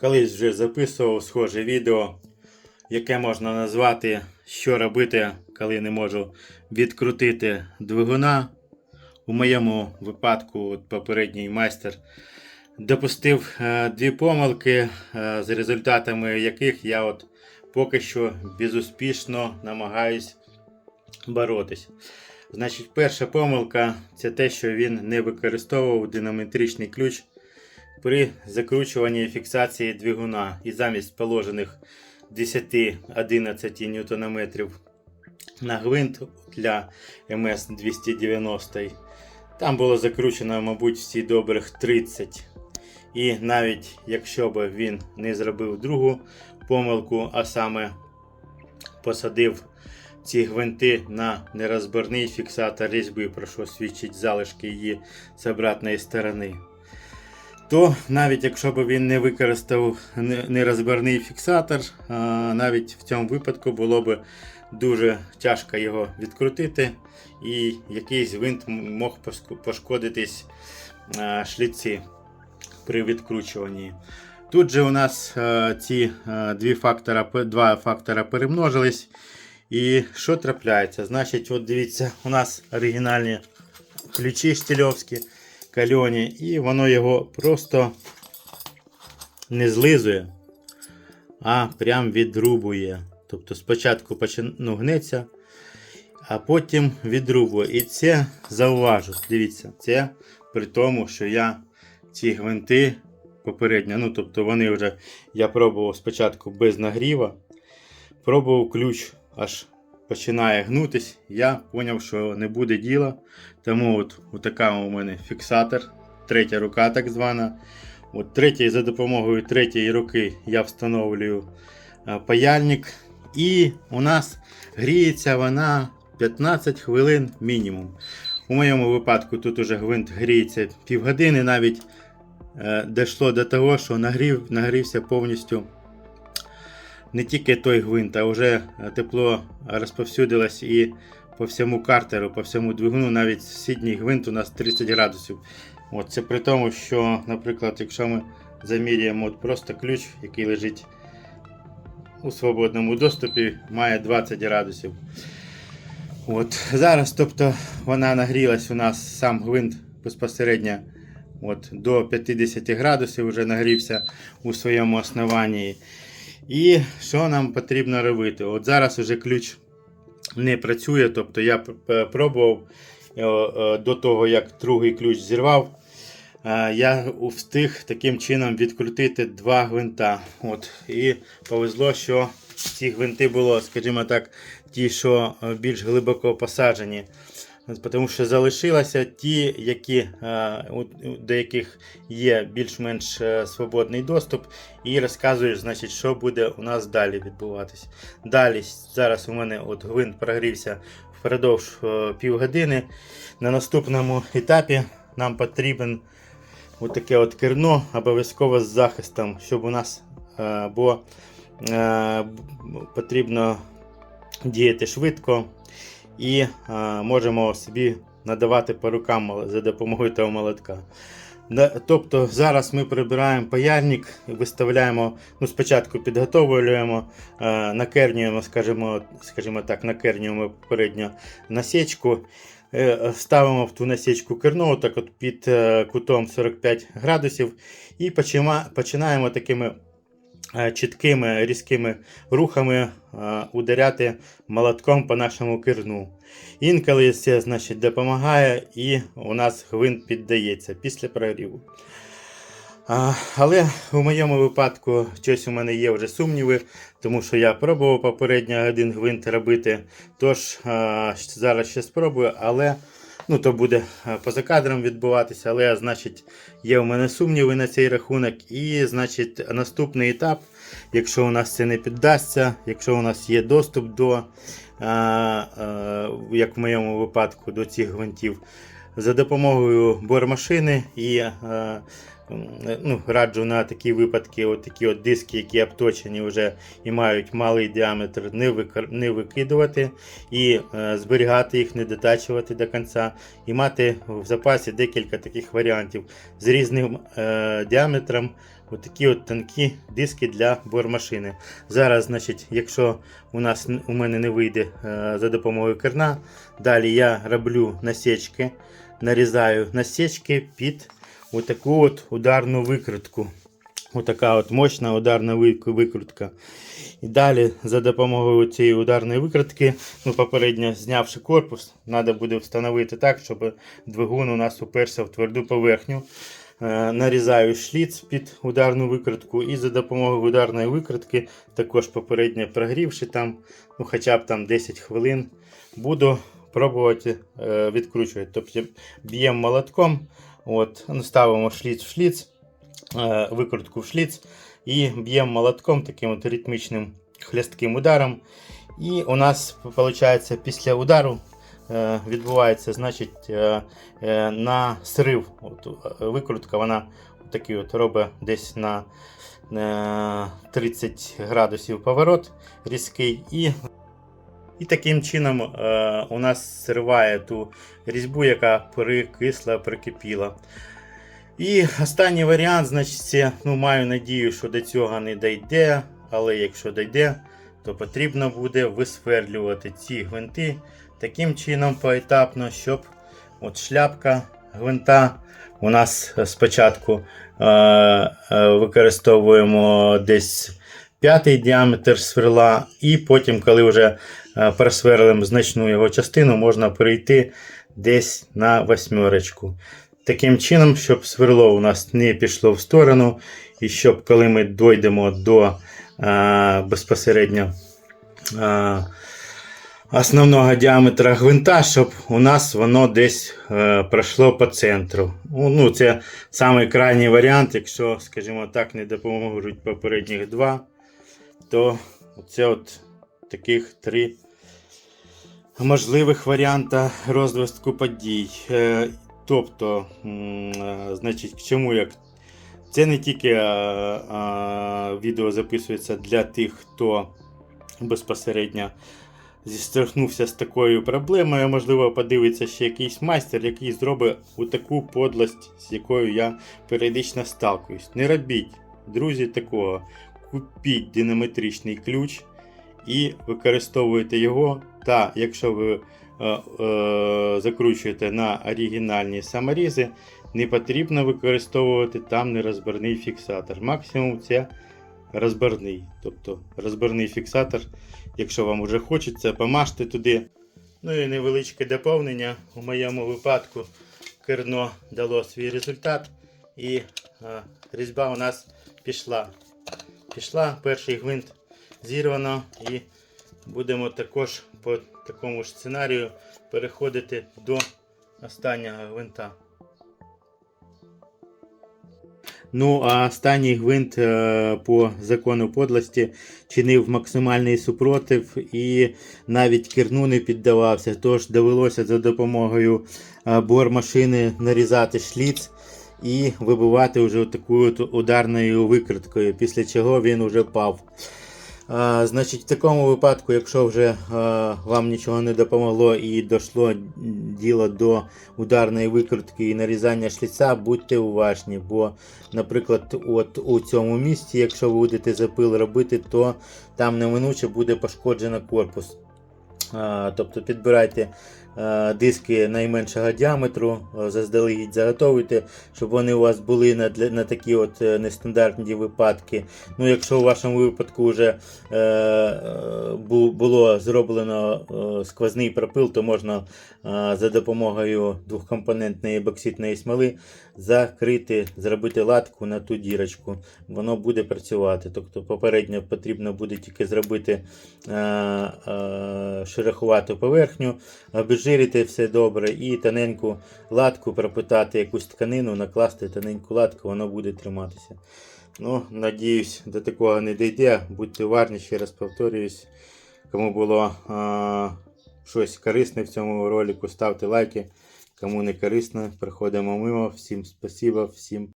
Колись вже записував схоже відео, яке можна назвати Що робити, коли не можу відкрутити двигуна. У моєму випадку попередній майстер допустив е, дві помилки, е, з результатами яких я от поки що безуспішно намагаюсь боротись. Значить, перша помилка це те, що він не використовував динаметричний ключ при закручуванні фіксації двигуна і замість положених 10-11 Нм на гвинт для МС 290 там було закручено, мабуть, всі добрих 30. І навіть якщо б він не зробив другу помилку, а саме посадив ці гвинти на нерозборний фіксатор різьби, про що свідчить залишки її з обратної сторони, то навіть якщо б він не використав не- нерозборний фіксатор, навіть в цьому випадку було б дуже тяжко його відкрутити, і якийсь гвинт м- мог пошкодитись шліці при відкручуванні. Тут же у нас ці дві фактора, два фактора перемножились. І що трапляється? Значить, от дивіться, у нас оригінальні ключі штильовські, кальоні, і воно його просто не злизує, а прям відрубує. Тобто спочатку ну, гнеться, а потім відрубує. І це зауважу. Дивіться, це при тому, що я ці гвинти попередньо, ну тобто вони вже я пробував спочатку без нагріва. Пробував ключ, аж починає гнутись. Я зрозумів, що не буде діла. Тому от, от така у мене фіксатор, третя рука так звана. От третій, за допомогою третьої руки я встановлюю е, паяльник. І у нас гріється вона 15 хвилин мінімум. У моєму випадку тут уже гвинт гріється півгодини, навіть е, дійшло до того, що нагрів, нагрівся повністю не тільки той гвинт, а вже тепло розповсюдилось і по всьому картеру, по всьому двигуну, навіть сідній гвинт у нас 30 градусів. От, це при тому, що, наприклад, якщо ми заміряємо от просто ключ, який лежить у свободному доступі, має 20 градусів. От, зараз, тобто, вона нагрілась у нас сам гвинт безпосередньо от, до 50 градусів, вже нагрівся у своєму основанні. І що нам потрібно робити? От зараз уже ключ не працює, тобто я пробував е, е, до того, як другий ключ зірвав. е, Я встиг таким чином відкрутити два гвинта. От. І повезло, що ці гвинти було, скажімо так, ті, що більш глибоко посаджені. От, Тому що залишилися ті, які, е, до яких є більш-менш е, свободний доступ, і розказую, значить, що буде у нас далі відбуватись. Далі зараз у мене от гвинт прогрівся впродовж е, півгодини. На наступному етапі нам потрібен таке от керно, обов'язково з захистом, щоб у нас е, потрібно діяти швидко і е, можемо собі надавати по рукам за допомогою того молотка. Тобто зараз ми прибираємо паяльник, виставляємо, ну спочатку підготовлюємо, е, накернюємо, скажімо, скажімо так, накернюємо попередньо насічку, е, ставимо в ту насічку керно, так от під кутом 45 градусів і починаємо такими чіткими різкими рухами е, ударяти молотком по нашому керну. Інколи це значить, допомагає і у нас гвинт піддається після прогріву. Але у моєму випадку щось у мене є вже сумніви, тому що я пробував попередньо один гвинт робити. Тож зараз ще спробую, але ну, то буде поза кадром відбуватися. Але значить, є у мене сумніви на цей рахунок. І значить, наступний етап, якщо у нас це не піддасться, якщо у нас є доступ до, а, а, як в моєму випадку, до цих гвинтів, за допомогою бормашини і е, ну, раджу на такі випадки, от такі от диски, які обточені вже і мають малий діаметр, не, викр... не викидувати і е, зберігати їх, не дотачувати до кінця, і мати в запасі декілька таких варіантів з різним е, діаметром. Отакі от тонкі диски для бормашини. Зараз, значить, якщо у нас у мене не вийде е, за допомогою керна, далі я роблю насічки, нарізаю насічки під отаку от ударну викрутку. Отака от мощна ударна викрутка. І далі за допомогою цієї ударної викрутки, ну, попередньо знявши корпус, треба буде встановити так, щоб двигун у нас уперся в тверду поверхню. Е, Нарізаю шліц під ударну викрутку і за допомогою ударної викрутки, також попередньо прогрівши там, ну, хоча б там 10 хвилин, буду пробувати е, відкручувати. Тобто б'ємо молотком, от, ну, ставимо шліц в шліц, е, викрутку в шліц і б'ємо молотком таким от ритмічним хлястким ударом. І у нас виходить після удару е, відбувається значить, е, е, на срив. От, викрутка вона такий от робить десь на е, 30 градусів поворот різкий. І, і таким чином е, у нас сриває ту різьбу, яка перекисла, прикипіла. І останній варіант, значить, ну, маю надію, що до цього не дійде, але якщо дійде, то потрібно буде висверлювати ці гвинти таким чином поетапно, щоб от шляпка гвинта у нас спочатку е, е, використовуємо десь п'ятий діаметр сверла, і потім, коли вже просверлимо значну його частину, можна перейти десь на восьмерочку. Таким чином, щоб сверло у нас не пішло в сторону, і щоб коли ми дійдемо до е, безпосередньо е, основного діаметра гвинта, щоб у нас воно десь е, пройшло по центру. Ну, це самий крайній варіант, якщо, скажімо так, не допоможуть попередніх два, то це от таких три можливих варіанта розвитку подій. Е, тобто, е, значить, к чому як це не тільки е, відео записується для тих, хто безпосередньо зістрахнувся з такою проблемою. Можливо, подивиться ще якийсь майстер, який зробить таку подлость, з якою я періодично сталкуюсь. Не робіть, друзі, такого. Купіть динаметричний ключ і використовуйте його. Та якщо ви е, е, закручуєте на оригінальні саморізи, не потрібно використовувати там нерозбірний фіксатор. Максимум це розбірний. Тобто розбірний фіксатор, якщо вам вже хочеться, помажте туди. Ну і невеличке доповнення. У моєму випадку керно дало свій результат, і е, різьба у нас пішла. Пішла, перший гвинт зірвано, і будемо також по такому ж сценарію переходити до останнього гвинта. Ну, а останній гвинт е, по закону подлості чинив максимальний супротив і навіть керну не піддавався. Тож довелося за допомогою е, бормашини нарізати шліц і вибивати вже такою ударною викруткою, після чого він вже пав. Значить, в такому випадку, якщо вже а, вам нічого не допомогло і дійшло діло до ударної викрутки і нарізання шліця, будьте уважні, бо, наприклад, от у цьому місці, якщо ви будете запил робити, то там неминуче буде пошкоджено корпус. А, тобто підбирайте диски найменшого діаметру, заздалегідь заготовуйте, щоб вони у вас були на, на такі от е, нестандартні випадки. Ну, якщо у вашому випадку вже е, е, бу- було зроблено е, сквозний пропил, то можна е, за допомогою двохкомпонентної бокситної смоли закрити, зробити латку на ту дірочку. Воно буде працювати. Тобто попередньо потрібно буде тільки зробити е, е, шероховату поверхню, обезжирити все добре і тоненьку латку пропитати якусь тканину, накласти тоненьку латку, воно буде триматися. Ну, надіюсь, до такого не дійде. Будьте уважні, ще раз повторююсь. Кому було а, щось корисне в цьому ролику, ставте лайки. Кому не корисно, приходимо мимо. Всім спасибо, всім